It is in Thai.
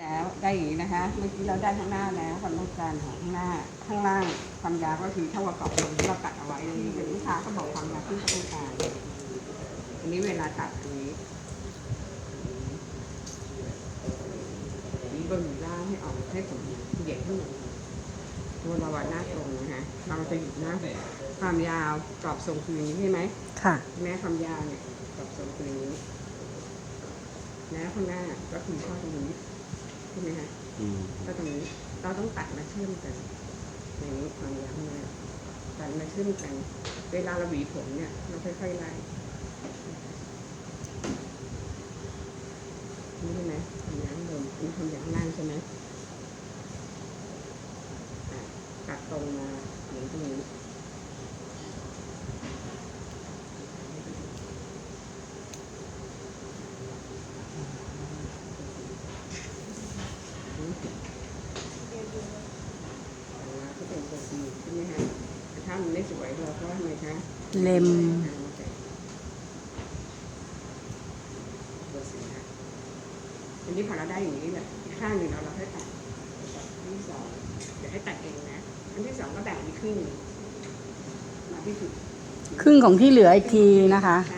แล้วได้อย่างนี้นะคะเมื่อกี้เราได้ข้างหน้าแล้วความต้องการของข้างหน้าข้างล่างความยาวก็คือเท่ากับกรอบลงที่เราตัดเอาไว้เลยเป็นลูกค้าก็บอกความยาวที่เขาต้องการอันนี้เวลาตัดอันนี้นี่บนล่างให้ออกให้ผมเหยียดขึ้นตัวเราอะหน้าตรงนะคะเราจะหยุดหน้าความยาวกรอบทรงคืออย่างนี้ใช่ไหมค่ะแม้ความยาวเนี่ยกับทรงคืออย่างนี้แล้วข้างหน้าก็คือข้อตรงนี้ มคะอืมก็ตรงนี้เราต้องตัดมาเชื่อมกันอย่างนี้ความยาวข้างหน้าตัดมาเชื่อมกัน เวลาเราหวีผมเนี่ยเราค่อยๆไล่นี่ใช่ไหมความยาวข้างบนนี่ความยาวข้างล่างใช่ไหมอะตัดตรงมาอย่างตรงนี้ แล้ว ก็เป็นตัวสีใช่ไหมคะแต่ถ้ามันไม่สวยเราก็ทำไมคะเล็มตัวสีนะอันนี้พอเราได้อย่างนี้แบบอีกข้างหนึ่งเราเราค่อยตัดอันที่สองเดี๋ยวให้ตัดเองนะ อันที่สองก็แบ่งอีกครึ่งหนึ่งมาที่จุดครึ่งของที่เหลืออีกทีนะคะ ใช่